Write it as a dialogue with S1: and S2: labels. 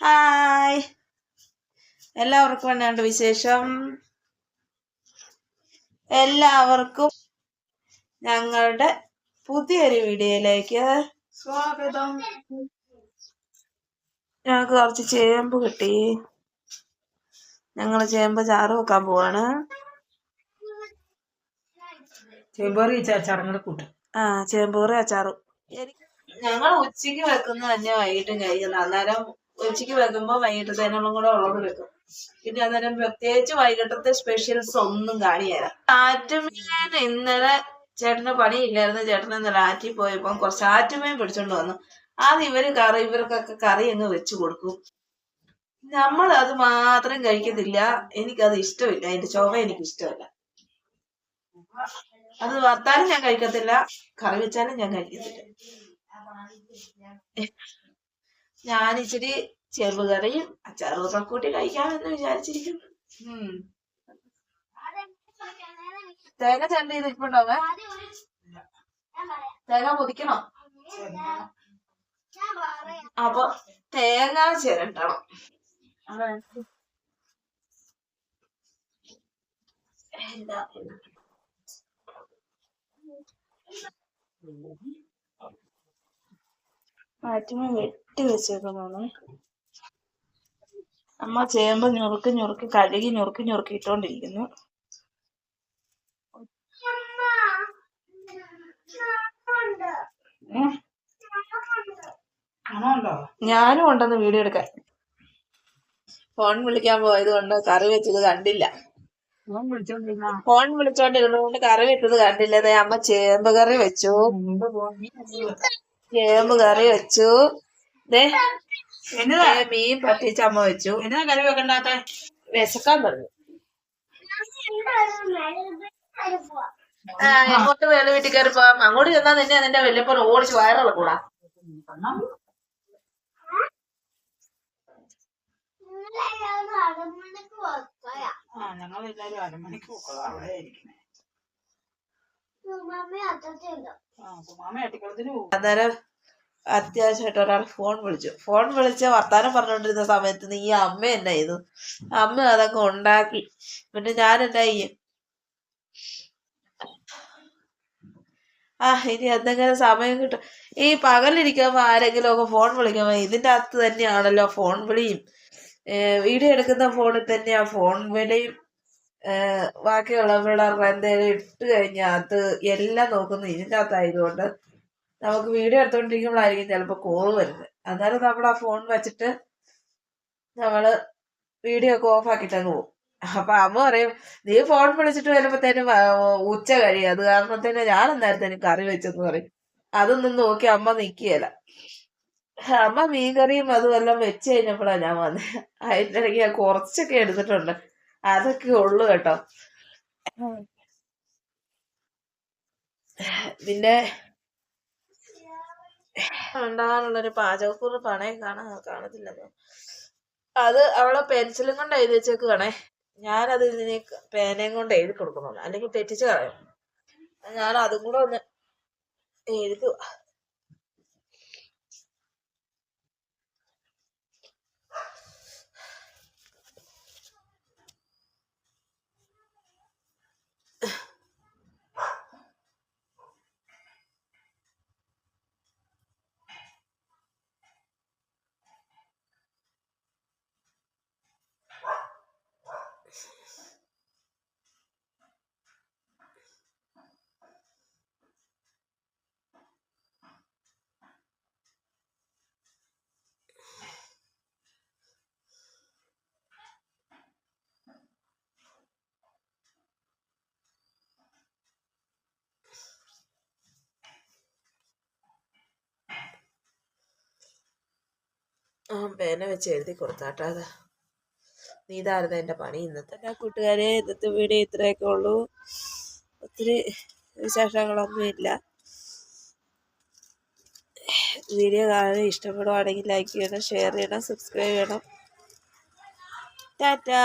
S1: Hi. എല്ലാവർക്കും എന്നാണ്ട് വിശേഷം? എല്ലാവർക്കും ഞങ്ങളുടെ പുതിയൊരു വീഡിയോയിലേക്ക്
S2: സ്വാഗതം.
S1: ഞങ്ങൾക്ക് കുറച്ച് ചേമ്പ് കിട്ടി. ഞങ്ങൾ ചേമ്പ് ചാറ് വെക്കാൻ പോവാണ്.
S2: ചെമ്പേറി ചടങ്ങുടെ കൂട്ടും.
S1: ആ ചേമ്പ് കറി അച്ചാറും. ഞങ്ങൾ ഉച്ചയ്ക്ക് വെക്കുന്ന തന്നെ വൈകിട്ടും കഴിക്കുന്നത് അന്നേരം ഉച്ചയ്ക്ക് വരുമ്പോ വൈകിട്ടത്തേനും കൂടെ ഉള്ളത് വെക്കും പിന്നെ അന്നേരം പ്രത്യേകിച്ച് വൈകിട്ടത്തെ സ്പെഷ്യൽസ് ഒന്നും കാണിയരാം ആറ്റുമീൻ ഇന്നലെ ചേട്ടന് പണിയില്ലായിരുന്നു. ചേട്ടൻ ഇന്നലെ ആറ്റി പോയപ്പോ കുറച്ച് ആറ്റുമീൻ പിടിച്ചോണ്ട് വന്നു. അത് ഇവർ കറി ഇവർക്കൊക്കെ കറി അങ്ങ് വെച്ചു കൊടുക്കും. നമ്മൾ അത് മാത്രം കഴിക്കത്തില്ല. എനിക്കത് ഇഷ്ടമില്ല. അതിന്റെ ചൊവ എനിക്ക് ഇഷ്ടമല്ല. അത് വറുത്താലും ഞാൻ കഴിക്കത്തില്ല. കറി വെച്ചാലും ഞാൻ കഴിക്കത്തില്ല. ഞാൻ ഇച്ചിരി ചെറുകറിയും അച്ചാറും കൂട്ടി കഴിക്കാമെന്ന് വിചാരിച്ചിരിക്കുന്നു. തേങ്ങ ചെണ്ട ചെയ്തിട്ടുണ്ടാവേ തേങ്ങ പൊതിക്കണോ? അപ്പൊ തേങ്ങ ചിരണ്ടണം എന്താ? വെട്ടി വെച്ചേക്കുന്നതാണ്. അമ്മ ചേമ്പ് ഞുറുക്കി ഞുറുക്കി കഴുകി ഞുറുക്കി ഞുറുക്കി ഇട്ടോണ്ടിരിക്കുന്നു. ഞാനും ഉണ്ടെന്ന് വീഡിയോ എടുക്കാൻ. ഫോൺ വിളിക്കാൻ പോയത് കൊണ്ട് കറി വെച്ചത് കണ്ടില്ല. ഫോൺ വിളിച്ചോണ്ടിരുന്നതുകൊണ്ട് കറി വെച്ചത് കണ്ടില്ല. അമ്മ ചേമ്പ് കറി വെച്ചു. ചേമ്പ് കറി വെച്ചു.
S2: എന്നതാ?
S1: മീൻ പറ്റിച്ച് അമ്മ വെച്ചു.
S2: എന്നതാ കറി വെക്കണ്ടാത്ത?
S1: വിശക്കാൻ പറഞ്ഞു. അങ്ങോട്ട് വേറെ വീട്ടിൽ കയറി പോവാം. അങ്ങോട്ട് ചെന്നാ നിന്നെ നിന്റെ വല്യപ്പൻ ഓടിച്ച് വയറുള്ള കൂടാ.
S2: ആ ഞങ്ങൾ എല്ലാരും അരമണിക്ക് പോക്കോളാം. അവിടെ ഇരിക്കണേ. ആ മാമ അട്ടിക്കുളത്തിന് പോകും
S1: അന്നേരം അത്യാവശ്യമായിട്ട് ഒരാൾ ഫോൺ വിളിച്ചു. ഫോൺ വിളിച്ച് വർത്താനം പറഞ്ഞുകൊണ്ടിരുന്ന സമയത്ത് നീ അമ്മ എന്നാ ചെയ്തു? അമ്മ അതൊക്കെ ഉണ്ടാക്കി. പിന്നെ ഞാൻ എന്നാ ചെയ്യും? ആ ഇനി എന്തെങ്കിലും സമയം കിട്ടും. ഈ പകലിരിക്കുമ്പോ ആരെങ്കിലും ഒക്കെ ഫോൺ വിളിക്കുമ്പോ ഇതിന്റെ അകത്ത് തന്നെയാണല്ലോ ഫോൺ വിളിയും. വീഡിയോ എടുക്കുന്ന ഫോണിൽ തന്നെയാ ഫോൺ വിളിയും. ബാക്കിയുള്ള പിള്ളേർക്ക് എന്തെങ്കിലും ഇട്ട് കഴിഞ്ഞാൽ അത് എല്ലാം നോക്കുന്നത് ഇതിന്റെ അകത്തായതുകൊണ്ട് നമുക്ക് വീഡിയോ എടുത്തോണ്ടിരിക്കുമ്പോഴായിരിക്കും ചിലപ്പോൾ കോൾ വരുന്നത്. അന്നേരം നമ്മൾ ആ ഫോൺ വെച്ചിട്ട് നമ്മൾ വീഡിയോ ഒക്കെ ഓഫ് ആക്കിയിട്ട് അങ്ങ് പോകും അപ്പൊ അമ്മ പറയും നീ ഫോൺ വിളിച്ചിട്ട് വരുമ്പോഴത്തേനും ഉച്ച കഴിയും. അത് കാരണം തന്നെ ഞാൻ അന്നേരത്തേനും കറി വെച്ചെന്ന് പറയും. അതൊന്നും നോക്കി അമ്മ നിക്കുകയില്ല അമ്മ മീൻകറിയും അതും എല്ലാം വെച്ച് കഴിഞ്ഞപ്പോഴാണ് ഞാൻ വന്നത് അതിന്റെ ഇടയ്ക്ക് ഞാൻ കുറച്ചൊക്കെ എടുത്തിട്ടുണ്ട്. അതൊക്കെ ഉള്ളു കേട്ടോ. പിന്നെ ഉണ്ടാകാനുള്ളൊരു പാചകക്കുറിപ്പാണ് കാണാ കാണത്തില്ലെന്ന്. അത് അവളെ പെൻസിലും കൊണ്ട് എഴുതി വെച്ചേക്കുവാണേ. ഞാനത് ഇതിന് പേനയും കൊണ്ട് എഴുതി കൊടുക്കുന്നുള്ളു. അല്ലെങ്കിൽ തെറ്റിച്ച് കളയും. ഞാൻ അതും കൂടെ ഒന്ന് എഴുതുക ആ പേന വെച്ച് എഴുതി കൊടുത്താട്ടോ അതാ. നീ എന്റെ പണി ഇന്നത്തെ. എല്ലാ കൂട്ടുകാരെ ഇന്നത്തെ വീഡിയോ ഇത്രയൊക്കെ ഉള്ളൂ. ഒത്തിരി വിശേഷങ്ങളൊന്നും ഇല്ല. വീഡിയോ കാണാൻ ഇഷ്ടപ്പെടുവാണെങ്കിൽ ലൈക്ക് ചെയ്യണം ഷെയർ ചെയ്യണം സബ്സ്ക്രൈബ് ചെയ്യണം. ടാറ്റാ.